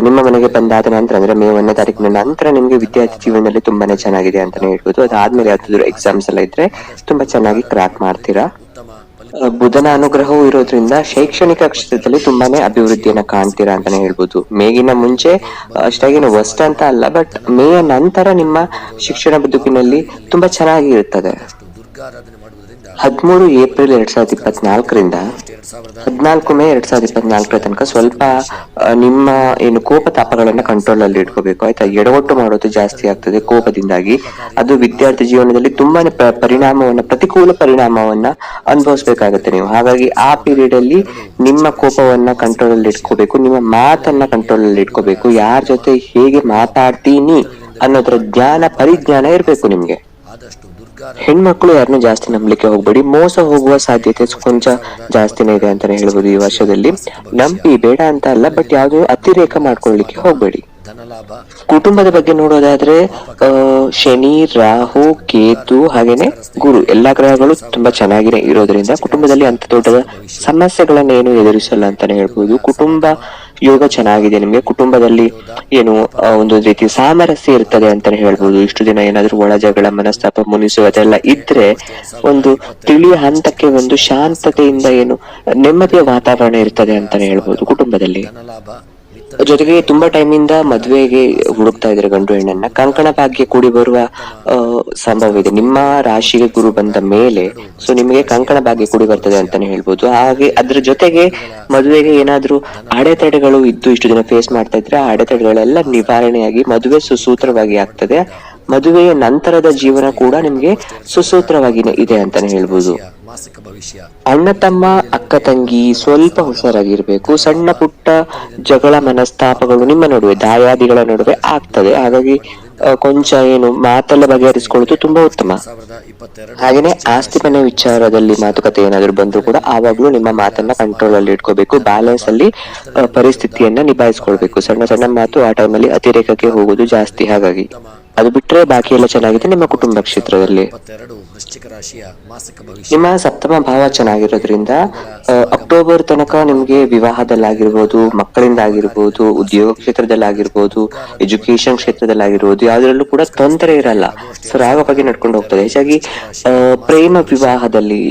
S1: ನಿಮ್ಮ ಮನೆಗೆ ಬಂದಾದ ನಂತರ, ಅಂದ್ರೆ ಮೇ ಒಂದನೇ ತಾರೀಕಿನ ನಂತರ ನಿಮ್ಗೆ ವಿದ್ಯಾರ್ಥಿ ಜೀವನದಲ್ಲಿ ತುಂಬಾನೇ ಚೆನ್ನಾಗಿದೆ ಅಂತಾನೆ ಹೇಳ್ಬೋದು. ಅದಾದ್ಮೇಲೆ ಯಾವ್ದಾದ್ರು ಎಕ್ಸಾಮ್ಸ್ ಎಲ್ಲ ಇದ್ರೆ ತುಂಬಾ ಚೆನ್ನಾಗಿ ಕ್ರಾಕ್ ಮಾಡ್ತೀರಾ? ಬುಧನ ಅನುಗ್ರಹವೂ ಇರೋದ್ರಿಂದ ಶೈಕ್ಷಣಿಕ ಕ್ಷೇತ್ರದಲ್ಲಿ ತುಂಬಾನೇ ಅಭಿವೃದ್ಧಿಯನ್ನ ಕಾಣ್ತೀರಾ ಅಂತಾನೆ ಹೇಳ್ಬೋದು. ಮೇಗಿನ ಮುಂಚೆ, ಅಷ್ಟಾಗಿನ ವಸ್ಟ್ ಅಂತ ಅಲ್ಲ ಬಟ್ ಮೇಯ ನಂತರ ನಿಮ್ಮ ಶಿಕ್ಷಣ ಬದುಕಿನಲ್ಲಿ ತುಂಬಾ ಚೆನ್ನಾಗಿ
S2: ಇರುತ್ತದೆ.
S1: ಹದಿಮೂರು ಏಪ್ರಿಲ್ ಎರಡ್ ಸಾವಿರದ ಇಪ್ಪತ್ನಾಲ್ಕರಿಂದ ಹದಿನಾಲ್ಕು ಮೇ ಎರಡ್ ಸಾವಿರದ ಇಪ್ಪತ್ನಾಲ್ಕರ ತನಕ ಸ್ವಲ್ಪ ನಿಮ್ಮ ಏನು ಕೋಪ ತಾಪಗಳನ್ನ ಕಂಟ್ರೋಲ್ ಅಲ್ಲಿ ಇಟ್ಕೋಬೇಕು. ಆಯ್ತಾ? ಎಡವಟ್ಟು ಮಾಡೋದು ಜಾಸ್ತಿ ಆಗ್ತದೆ ಕೋಪದಿಂದಾಗಿ. ಅದು ವಿದ್ಯಾರ್ಥಿ ಜೀವನದಲ್ಲಿ ತುಂಬಾನೇ ಪರಿಣಾಮವನ್ನ, ಪ್ರತಿಕೂಲ ಪರಿಣಾಮವನ್ನ ಅನುಭವಿಸ್ಬೇಕಾಗುತ್ತೆ ನೀವು. ಹಾಗಾಗಿ ಆ ಪೀರಿಯಡ್ ಅಲ್ಲಿ ನಿಮ್ಮ ಕೋಪವನ್ನ ಕಂಟ್ರೋಲ್ ಅಲ್ಲಿ ಇಟ್ಕೋಬೇಕು. ನಿಮ್ಮ ಮಾತನ್ನ ಕಂಟ್ರೋಲ್ ಅಲ್ಲಿ ಇಟ್ಕೋಬೇಕು. ಯಾರ ಜೊತೆ ಹೇಗೆ ಮಾತಾಡ್ತೀನಿ ಅನ್ನೋದ್ರ ಜ್ಞಾನ, ಪರಿಜ್ಞಾನ ಇರಬೇಕು ನಿಮ್ಗೆ. ಹೆಣ್ಮಕ್ಳು ಯಾರನ್ನೂ ಜಾಸ್ತಿ ನಂಬಲಿಕ್ಕೆ ಹೋಗ್ಬೇಡಿ. ಮೋಸ ಹೋಗುವ ಸಾಧ್ಯತೆ ಕೊಂಚ ಜಾಸ್ತಿನೇ ಇದೆ ಅಂತಾನೆ ಹೇಳ್ಬೋದು ಈ ವರ್ಷದಲ್ಲಿ. ನಂಬಿ ಬೇಡ ಅಂತ ಅಲ್ಲ ಬಟ್ ಯಾವುದೋ ಅತಿರೇಕ ಮಾಡ್ಕೊಳ್ಳಿಕ್ಕೆ ಹೋಗ್ಬೇಡಿ. ಕುಟುಂಬದ ಬಗ್ಗೆ ನೋಡೋದಾದ್ರೆ ಶನಿ ರಾಹು ಕೇತು ಹಾಗೇನೆ ಗುರು ಎಲ್ಲಾ ಗ್ರಹಗಳು ತುಂಬಾ ಚೆನ್ನಾಗಿನೇ ಇರೋದ್ರಿಂದ ಕುಟುಂಬದಲ್ಲಿ ಅಂತ ದೊಡ್ಡ ಸಮಸ್ಯೆಗಳನ್ನ ಏನು ಎದುರಿಸಲ್ಲ ಅಂತಾನೆ ಹೇಳ್ಬೋದು. ಕುಟುಂಬ ಯೋಗ ಚೆನ್ನಾಗಿದೆ, ನಿಮಗೆ ಕುಟುಂಬದಲ್ಲಿ ಏನು ಒಂದು ರೀತಿ ಸಾಮರಸ್ಯ ಇರ್ತದೆ ಅಂತಾನೆ ಹೇಳ್ಬೋದು. ಇಷ್ಟು ದಿನ ಏನಾದ್ರೂ ಒಳ ಜಗಳ, ಮನಸ್ತಾಪ, ಮುನಿಸು, ಅದೆಲ್ಲ ಇದ್ರೆ ಒಂದು ತಿಳಿಯ ಹಂತಕ್ಕೆ, ಒಂದು ಶಾಂತತೆಯಿಂದ ಏನು, ನೆಮ್ಮದಿಯ ವಾತಾವರಣ ಇರ್ತದೆ ಅಂತಾನೆ ಹೇಳ್ಬೋದು ಕುಟುಂಬದಲ್ಲಿ. ಜೊತೆಗೆ ತುಂಬಾ ಟೈಮಿಂದ ಮದುವೆಗೆ ಹುಡುಕ್ತಾ ಇದ್ರೆ ಗಂಡು ಹೆಣ್ಣನ್ನ. ಕಂಕಣ ಭಾಗ್ಯ ಕೂಡಿ ಬರುವ ಸಂಭವ ಇದೆ ನಿಮ್ಮ ರಾಶಿಗೆ ಗುರು ಬಂದ ಮೇಲೆ ಸೊ ನಿಮಗೆ ಕಂಕಣ ಭಾಗ್ಯ ಕೂಡಿ ಬರ್ತದೆ ಅಂತಾನೆ ಹೇಳ್ಬೋದು. ಹಾಗೆ ಅದ್ರ ಜೊತೆಗೆ ಮದುವೆಗೆ ಏನಾದ್ರೂ ಅಡೆತಡೆಗಳು ಇದ್ದು ಇಷ್ಟು ದಿನ ಫೇಸ್ ಮಾಡ್ತಾ ಇದ್ರೆ, ಆ ಅಡೆತಡೆಗಳೆಲ್ಲ ನಿವಾರಣೆಯಾಗಿ ಮದುವೆ ಸುಸೂತ್ರವಾಗಿ ಆಗ್ತದೆ. ಮದುವೆಯ ನಂತರದ ಜೀವನ ಕೂಡ ನಿಮ್ಗೆ ಸುಸೂತ್ರವಾಗಿ ಇದೆ ಅಂತಾನೆ ಹೇಳ್ಬೋದು.
S2: ಭವಿಷ್ಯ.
S1: ಅಣ್ಣ ತಮ್ಮ, ಅಕ್ಕ ತಂಗಿ ಸ್ವಲ್ಪ ಹುಷಾರಾಗಿರ್ಬೇಕು. ಸಣ್ಣ ಪುಟ್ಟ ಜಗಳ ಮನಸ್ತಾಪಗಳು ನಿಮ್ಮ ನಡುವೆ, ದಾಯಾದಿಗಳ ನಡುವೆ ಆಗ್ತದೆ. ಹಾಗಾಗಿ ಕೊಂಚ ಏನು ಮಾತಲ್ಲ ಬಗೆಹರಿಸಿಕೊಳ್ಳೋದು ತುಂಬಾ ಉತ್ತಮ. ಹಾಗೇನೆ ಆಸ್ತಿ ಮನೆ ವಿಚಾರದಲ್ಲಿ ಮಾತುಕತೆ ಏನಾದ್ರು ಬಂದ್ರು ಕೂಡ ಆವಾಗ್ಲೂ ನಿಮ್ಮ ಮಾತನ್ನ ಕಂಟ್ರೋಲ್ ಅಲ್ಲಿ ಇಟ್ಕೋಬೇಕು. ಬ್ಯಾಲೆನ್ಸ್ ಅಲ್ಲಿ ಪರಿಸ್ಥಿತಿಯನ್ನ ನಿಭಾಯಿಸ್ಕೊಳ್ಬೇಕು. ಸಣ್ಣ ಸಣ್ಣ ಮಾತು ಆ ಟೈಮಲ್ಲಿ ಅತಿರೇಕಕ್ಕೆ ಹೋಗೋದು ಜಾಸ್ತಿ. ಹಾಗಾಗಿ. ಅದು ಬಿಟ್ರೆ ಬಾಕಿ ಎಲ್ಲ ಚೆನ್ನಾಗಿದೆ ನಿಮ್ಮ ಕುಟುಂಬ ಕ್ಷೇತ್ರದಲ್ಲಿ. ನಿಮ್ಮ ಸಪ್ತಮ ಭಾವ ಚೆನ್ನಾಗಿರೋದ್ರಿಂದ ಅಕ್ಟೋಬರ್ ತನಕ ನಿಮ್ಗೆ ವಿವಾಹದಲ್ಲಾಗಿರ್ಬೋದು ಮಕ್ಕಳಿಂದ ಆಗಿರ್ಬೋದು ಉದ್ಯೋಗ ಕ್ಷೇತ್ರದಲ್ಲಾಗಿರ್ಬೋದು ಎಜುಕೇಶನ್ ಕ್ಷೇತ್ರದಲ್ಲಾಗಿರ್ಬೋದು ಯಾವ್ದರಲ್ಲೂ ಕೂಡ ತೊಂದರೆ ಇರಲ್ಲ. ಸರಾಗವಾಗಿ ನಡ್ಕೊಂಡು ಹೋಗ್ತದೆ. ಹೆಚ್ಚಾಗಿ ಪ್ರೇಮ ವಿವಾಹದಲ್ಲಿ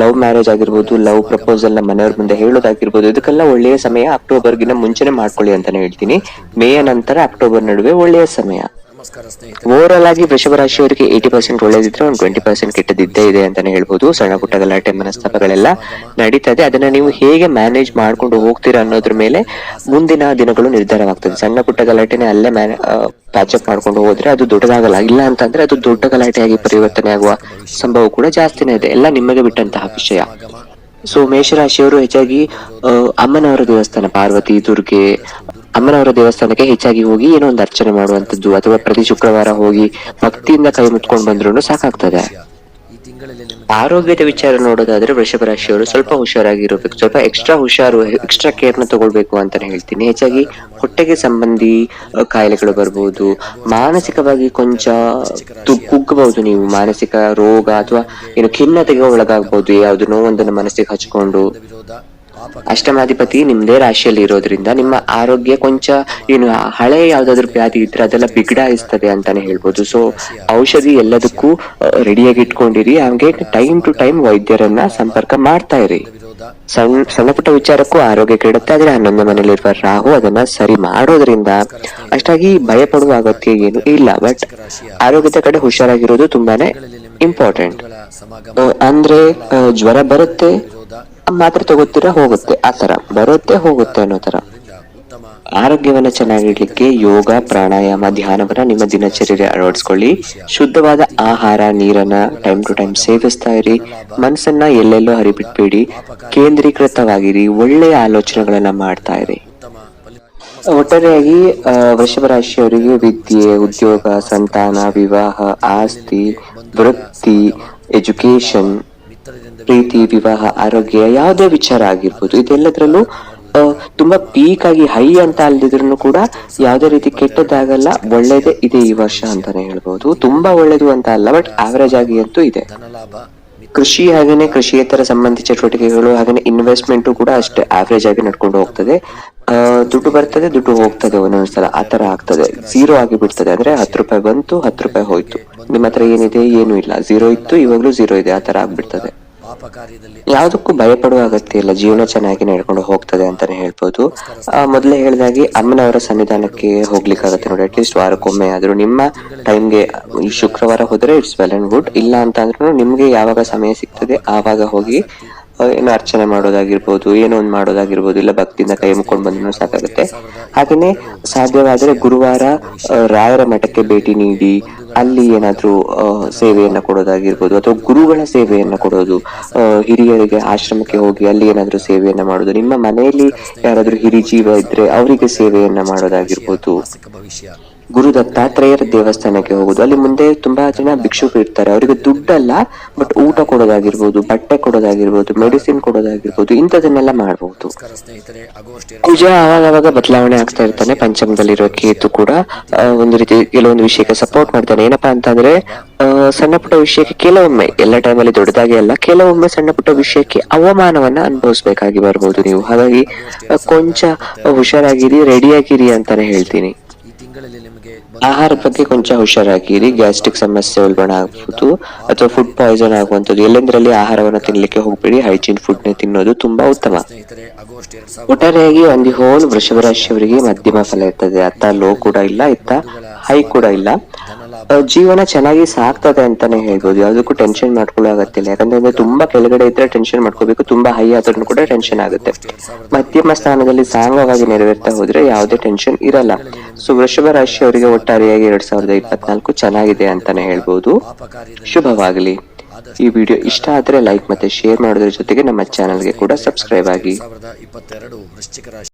S1: ಲವ್ ಮ್ಯಾರೇಜ್ ಆಗಿರ್ಬೋದು ಲವ್ ಪ್ರಪೋಸಲ್ನ ಮನೆಯವ್ರ ಮುಂದೆ ಹೇಳೋದಾಗಿರ್ಬೋದು ಇದಕ್ಕೆಲ್ಲ ಒಳ್ಳೆಯ ಸಮಯ ಅಕ್ಟೋಬರ್ಗಿನ ಮುಂಚೆನೆ ಮಾಡ್ಕೊಳ್ಳಿ ಅಂತಾನೆ ಹೇಳ್ತೀನಿ. ಮೇಯ ನಂತರ ಅಕ್ಟೋಬರ್ ನಡುವೆ ಒಳ್ಳೆಯ ಸಮಯ.
S2: ನಮಸ್ಕಾರ ಸ್ನೇಹಿತರೆ.
S1: ಆಗಿ ವೃಷಭ ರಾಶಿಯವರಿಗೆ ಏಟಿ ಪರ್ಸೆಂಟ್ ಒಳ್ಳೇದಿದ್ರೆ ಒಂದು ಟ್ವೆಂಟಿ ಪರ್ಸೆಂಟ್ ಕೆಟ್ಟದಿದ್ದೇ ಇದೆ ಅಂತಾನೆ ಹೇಳ್ಬೋದು. ಸಣ್ಣ ಪುಟ್ಟ ಗಲಾಟೆ ಮನಸ್ತಾಪಗಳೆಲ್ಲ ನಡೀತದೆ. ಅದನ್ನ ನೀವು ಹೇಗೆ ಮ್ಯಾನೇಜ್ ಮಾಡ್ಕೊಂಡು ಹೋಗ್ತೀರಾ ಅನ್ನೋದ್ರ ಮೇಲೆ ಮುಂದಿನ ದಿನಗಳು ನಿರ್ಧಾರವಾಗ್ತದೆ. ಸಣ್ಣ ಪುಟ್ಟ ಗಲಾಟೆನೆ ಅಲ್ಲೇ ಪ್ಯಾಚಪ್ ಮಾಡ್ಕೊಂಡು ಹೋದ್ರೆ ಅದು ದೊಡ್ಡದಾಗಲ್ಲ ಇಲ್ಲ ಅಂತಂದ್ರೆ ಅದು ದೊಡ್ಡ ಗಲಾಟೆಯಾಗಿ ಪರಿವರ್ತನೆ ಆಗುವ ಸಂಭವ ಕೂಡ ಜಾಸ್ತಿನೇ ಇದೆ. ಎಲ್ಲ ನಿಮಗೆ ಬಿಟ್ಟಂತಹ ವಿಷಯ. ಸೊ ಮೇಷರಾಶಿಯವರು ಹೆಚ್ಚಾಗಿ ಅಮ್ಮನವರ ದೇವಸ್ಥಾನ, ಪಾರ್ವತಿ, ದುರ್ಗೆ, ಅಮ್ಮನವರ ದೇವಸ್ಥಾನಕ್ಕೆ ಹೆಚ್ಚಾಗಿ ಹೋಗಿ ಏನೋ ಒಂದು ಅರ್ಚನೆ ಮಾಡುವಂತದ್ದು ಅಥವಾ ಪ್ರತಿ ಶುಕ್ರವಾರ ಹೋಗಿ ಭಕ್ತಿಯಿಂದ ಕೈ ಮುಟ್ಕೊಂಡು ಬಂದ್ರು ಸಾಕಾಗ್ತದೆ. ಆರೋಗ್ಯದ ವಿಚಾರ ನೋಡೋದಾದ್ರೆ ವೃಷಭ ರಾಶಿಯವರು ಸ್ವಲ್ಪ ಹುಷಾರಾಗಿರಬೇಕು ಸ್ವಲ್ಪ ಎಕ್ಸ್ಟ್ರಾ ಹುಷಾರು ಎಕ್ಸ್ಟ್ರಾ ಕೇರ್ನ ತಗೊಳ್ಬೇಕು ಅಂತ ಹೇಳ್ತೀನಿ. ಹೆಚ್ಚಾಗಿ ಹೊಟ್ಟೆಗೆ ಸಂಬಂಧಿ ಕಾಯಿಲೆಗಳು ಬರ್ಬೋದು. ಮಾನಸಿಕವಾಗಿ ಕೊಂಚ ಕುಗ್ಗಬಹುದು ನೀವು. ಮಾನಸಿಕ ರೋಗ ಅಥವಾ ಏನು ಖಿನ್ನತೆಗೆ ಒಳಗಾಗಬಹುದು ಯಾವ್ದು ನೋವೊಂದನ್ನು ಮನಸ್ಸಿಗೆ ಹಚ್ಕೊಂಡು. ಅಷ್ಟಮಾಧಿಪತಿ ನಿಮ್ದೇ ರಾಶಿಯಲ್ಲಿ ಇರೋದ್ರಿಂದ ನಿಮ್ಮ ಆರೋಗ್ಯ ಕೊಂಚ ಏನು ಹಳೆ ಯಾವ್ದಾದ್ರು ವ್ಯಾಧಿ ಇದ್ರೆ ಅದೆಲ್ಲ ಬಿಗಡಾಯಿಸ್ತದೆ ಅಂತಾನೆ ಹೇಳ್ಬೋದು. ಸೊ ಔಷಧಿ ಎಲ್ಲದಕ್ಕೂ ರೆಡಿಯಾಗಿ ಇಟ್ಕೊಂಡಿರಿ. ಹಾಗೆ ಟೈಮ್ ಟು ಟೈಮ್ ವೈದ್ಯರನ್ನ ಸಂಪರ್ಕ ಮಾಡ್ತಾ ಇರಿ. ಸಣ್ಣ ಸಣ್ಣ ಪುಟ್ಟ ವಿಚಾರಕ್ಕೂ ಆರೋಗ್ಯ ಕೆಡುತ್ತೆ, ಆದ್ರೆ ಹನ್ನೊಂದು ಮನೇಲಿರುವ ರಾಹು ಅದನ್ನ ಸರಿ ಮಾಡೋದ್ರಿಂದ ಅಷ್ಟಾಗಿ ಭಯ ಪಡುವ ಅಗತ್ಯ ಏನು ಇಲ್ಲ. ಬಟ್ ಆರೋಗ್ಯದ ಕಡೆ ಹುಷಾರಾಗಿರೋದು ತುಂಬಾನೇ ಇಂಪಾರ್ಟೆಂಟ್ ಅಂದ್ರೆ ಜ್ವರ ಬರುತ್ತೆ ಮಾತ್ರೆ ತಗೋತೀರಾ ಹೋಗುತ್ತೆ. ಆ ಆತರ ಬರುತ್ತೆ ಹೋಗುತ್ತೆ ಅನ್ನೋ ತರ ಆರೋಗ್ಯವನ್ನು ಚೆನ್ನಾಗಿಡ್ಲಿಕ್ಕೆ ಯೋಗ ಪ್ರಾಣಾಯಾಮ ಧ್ಯಾನವನ್ನ ನಿಮ್ಮ ದಿನಚರ್ಯೆ ಅಳವಡಿಸ್ಕೊಳ್ಳಿ. ಶುದ್ಧವಾದ ಆಹಾರ ನೀರನ್ನ ಟೈಮ್ ಟು ಟೈಮ್ ಸೇವಿಸ್ತಾ ಇರಿ. ಮನಸ್ಸನ್ನ ಎಲ್ಲೆಲ್ಲೋ ಹರಿಬಿಟ್ಬೇಡಿ. ಕೇಂದ್ರೀಕೃತವಾಗಿರಿ. ಒಳ್ಳೆಯ ಆಲೋಚನೆಗಳನ್ನ ಮಾಡ್ತಾ ಇರಿ. ಒಟ್ಟಾರೆಯಾಗಿ ಆ, ವೃಷಭ ರಾಶಿಯವರಿಗೆ ವಿದ್ಯೆ ಉದ್ಯೋಗ ಸಂತಾನ ವಿವಾಹ ಆಸ್ತಿ ವೃತ್ತಿ ಎಜುಕೇಶನ್ ಪ್ರೀತಿ, ವಿವಾಹ, ಆರೋಗ್ಯ, ಯಾವುದೇ ವಿಚಾರ ಆಗಿರ್ಬೋದು, ಇದೆಲ್ಲದ್ರಲ್ಲೂ ತುಂಬಾ ಪೀಕ್ ಆಗಿ ಹೈ ಅಂತ ಅಲ್ಲಿದ್ರು ಕೂಡ ಯಾವುದೇ ರೀತಿ ಕೆಟ್ಟದಾಗಲ್ಲ ಒಳ್ಳೇದೇ ಇದೆ ಈ ವರ್ಷ ಅಂತಾನೆ ಹೇಳ್ಬಹುದು ತುಂಬಾ ಒಳ್ಳೇದು ಅಂತ ಅಲ್ಲ ಬಟ್ ಆವರೇಜ್ ಆಗಿ ಅಂತೂ ಇದೆ. ಕೃಷಿ ಹಾಗೇನೆ ಕೃಷಿಯೇತರ ಸಂಬಂಧಿ ಚಟುವಟಿಕೆಗಳು ಹಾಗೇನೆ ಇನ್ವೆಸ್ಟ್ಮೆಂಟ್ ಕೂಡ ಅಷ್ಟೇ ಆವರೇಜ್ ಆಗಿ ನಡ್ಕೊಂಡು ಹೋಗ್ತದೆ. ದುಡ್ಡು ಬರ್ತದೆ, ದುಡ್ಡು ಹೋಗ್ತದೆ ಒಂದೊಂದ್ಸಲ, ಆ ತರ ಆಗ್ತದೆ. ಝೀರೋ ಆಗಿ ಬಿಡ್ತದೆ, ಅಂದ್ರೆ ಹತ್ತು ರೂಪಾಯಿ ಬಂತು, ಹತ್ತು ರೂಪಾಯಿ ಹೋಯ್ತು. ನಿಮ್ಮ ಏನಿದೆ, ಏನು ಇಲ್ಲ. ಝೀರೋ ಇತ್ತು, ಇವಾಗ್ಲೂ ಝೀರೋ ಇದೆ, ಆ ತರ ಆಗ್ಬಿಡ್ತದೆ.
S2: ಪಾಪ ಕಾರ್ಯದಲ್ಲಿ
S1: ಯಾವುದಕ್ಕೂ ಭಯಪಡುವ ಅಗತ್ಯ ಇಲ್ಲ. ಜೀವನ ಚೆನ್ನಾಗಿ ನಡ್ಕೊಂಡು ಹೋಗ್ತದೆ ಅಂತಾನೆ ಹೇಳ್ಬೋದು. ಮೊದಲೇ ಹೇಳಿದಾಗಿ ಅಮ್ಮನವರ ಸನ್ನಿಧಾನಕ್ಕೆ ಹೋಗ್ಲಿಕ್ಕಾಗತ್ತೆ ನೋಡಿ. ಅಟ್ಲೀಸ್ಟ್ ವಾರಕ್ಕೊಮ್ಮೆ ಆದ್ರೂ. ನಿಮ್ಮ ಟೈಮ್ಗೆ ಈ ಶುಕ್ರವಾರ ಹೋದ್ರೆ ಇಟ್ಸ್ ವೆಲ್ ಅಂಡ್ ಗುಡ್ ಇಲ್ಲ ಅಂತ ಅಂದ್ರೂ ನಿಮ್ಗೆ ಯಾವಾಗ ಸಮಯ ಸಿಗ್ತದೆ ಆವಾಗ ಹೋಗಿ ಏನು ಏನೋ ಅರ್ಚನೆ ಮಾಡೋದಾಗಿರ್ಬೋದು ಏನೋ ಒಂದು ಮಾಡೋದಾಗಿರ್ಬೋದು ಇಲ್ಲ ಭಕ್ತಿಯಿಂದ ಕೈ ಮುಕ್ಕೊಂಡು ಬಂದ್ರೂ ಸಾಕಾಗುತ್ತೆ. ಹಾಗೆಯೇ ಸಾಧ್ಯವಾದರೆ ಗುರುವಾರ ರಾಯರ ಮಠಕ್ಕೆ ಭೇಟಿ ನೀಡಿ ಅಲ್ಲಿ ಏನಾದ್ರೂ ಸೇವೆಯನ್ನು ಕೊಡೋದಾಗಿರ್ಬೋದು ಅಥವಾ ಗುರುಗಳ ಸೇವೆಯನ್ನ ಕೊಡೋದು ಹಿರಿಯರಿಗೆ ಆಶ್ರಮಕ್ಕೆ ಹೋಗಿ ಅಲ್ಲಿ ಏನಾದ್ರೂ ಸೇವೆಯನ್ನ ಮಾಡೋದು. ನಿಮ್ಮ ಮನೆಯಲ್ಲಿ ಯಾರಾದ್ರೂ ಹಿರಿ ಜೀವ ಇದ್ರೆ ಅವರಿಗೆ ಸೇವೆಯನ್ನ ಮಾಡೋದಾಗಿರ್ಬೋದು.
S2: ಭವಿಷ್ಯ
S1: ಗುರು ದತ್ತಾತ್ರೇಯರ ದೇವಸ್ಥಾನಕ್ಕೆ ಹೋಗುದು. ಅಲ್ಲಿ ಮುಂದೆ ತುಂಬಾ ಜನ ಭಿಕ್ಷುಕರು ಇರ್ತಾರೆ. ಅವರಿಗೆ ದುಡ್ಡಲ್ಲ ಬಟ್ ಊಟ ಕೊಡೋದಾಗಿರ್ಬೋದು ಬಟ್ಟೆ ಕೊಡೋದಾಗಿರ್ಬೋದು ಮೆಡಿಸಿನ್ ಕೊಡೋದಾಗಿರ್ಬೋದು ಇಂಥದನ್ನೆಲ್ಲ ಮಾಡಬಹುದು ಕುಜ ಆವಾಗ ಬದಲಾವಣೆ ಆಗ್ತಾ ಇರ್ತಾನೆ. ಪಂಚಮದಲ್ಲಿರೋ ಕೇತು ಕೂಡ ಒಂದು ರೀತಿ ಕೆಲವೊಂದು ವಿಷಯಕ್ಕೆ ಸಪೋರ್ಟ್ ಮಾಡ್ತಾನೆ. ಏನಪ್ಪಾ ಅಂತಂದ್ರೆ ಸಣ್ಣ ಪುಟ್ಟ ವಿಷಯಕ್ಕೆ ಕೆಲವೊಮ್ಮೆ ಎಲ್ಲ ಟೈಮಲ್ಲಿ ದೊಡ್ಡದಾಗಿ ಅಲ್ಲ ಕೆಲವೊಮ್ಮೆ ಸಣ್ಣ ಪುಟ್ಟ ವಿಷಯಕ್ಕೆ ಅವಮಾನವನ್ನ ಅನುಭವಿಸ್ಬೇಕಾಗಿ ಬರ್ಬೋದು ನೀವು. ಹಾಗಾಗಿ ಕೊಂಚ ಹುಷಾರಾಗಿರಿ ರೆಡಿಯಾಗಿರಿ ಅಂತಾನೆ ಹೇಳ್ತೀನಿ. ಆಹಾರದ ಬಗ್ಗೆ ಕೊಂಚ ಹುಷಾರಾಗಿರಿ. ಗ್ಯಾಸ್ಟ್ರಿಕ್ ಸಮಸ್ಯೆ ಉಲ್ಬಣ ಆಗ್ಬೋದು ಅಥವಾ ಫುಡ್ ಪಾಯ್ಸನ್ ಆಗುವಂಥದ್ದು. ಎಲ್ಲೆಂದರಲ್ಲಿ ಆಹಾರವನ್ನು ತಿನ್ಲಿಕ್ಕೆ ಹೋಗ್ಬೇಡಿ. ಹೈಜೀನ್ ಫುಡ್ ತಿನ್ನೋದು ತುಂಬಾ ಉತ್ತಮ. ಒಟ್ಟಾರೆಯಾಗಿ ಒಂದು ಹೋಲ್ ವೃಷಭ ರಾಶಿಯವರಿಗೆ ಮಧ್ಯಮ ಫಲ ಇರ್ತದೆ. ಅತ್ತ ಲೋ ಕೂಡ ಇಲ್ಲ, ಇತ್ತ ಹೈ ಕೂಡ ಇಲ್ಲ. ಜೀವನ ಚೆನ್ನಾಗಿ ಸಾಗ್ತದೆ ಅಂತಾನೆ ಹೇಳ್ಬೋದು. ಯಾವ್ದಕ್ಕೂ ಟೆನ್ಷನ್ ಮಾಡ್ಕೊಳ್ಳೋ ಅಗತ್ಯ ಇಲ್ಲ ಯಾಕಂದ್ರೆ ಅಂದ್ರೆ ತುಂಬಾ ಕೆಳಗಡೆ ಇದ್ರೆ ಟೆನ್ಷನ್ ಮಾಡ್ಕೋಬೇಕು. ತುಂಬಾ ಹೈ ಆದ್ರೂ ಕೂಡ ಟೆನ್ಷನ್ ಆಗುತ್ತೆ. ಮಧ್ಯಮ ಸ್ಥಾನದಲ್ಲಿ ಸಾಂಗವಾಗಿ ನೆರವೇರ್ತಾ ಹೋದ್ರೆ ಯಾವುದೇ ಟೆನ್ಷನ್ ಇರಲ್ಲ. ಸೊ, ವೃಷಭ ರಾಶಿ ಅವರಿಗೆ ಒಟ್ಟಾರೆಯಾಗಿ ಎರಡ್ ಸಾವಿರದ ಇಪ್ಪತ್ನಾಲ್ಕು ಚೆನ್ನಾಗಿದೆ ಅಂತಾನೆ ಹೇಳ್ಬೋದು. ಶುಭವಾಗಲಿ. ಈ ವಿಡಿಯೋ ಇಷ್ಟ ಆದ್ರೆ ಲೈಕ್ ಮತ್ತೆ ಶೇರ್ ಮಾಡೋದ್ರ ಜೊತೆಗೆ ನಮ್ಮ ಚಾನೆಲ್ಗೆ ಕೂಡ ಸಬ್ಸ್ಕ್ರೈಬ್ ಆಗಿ.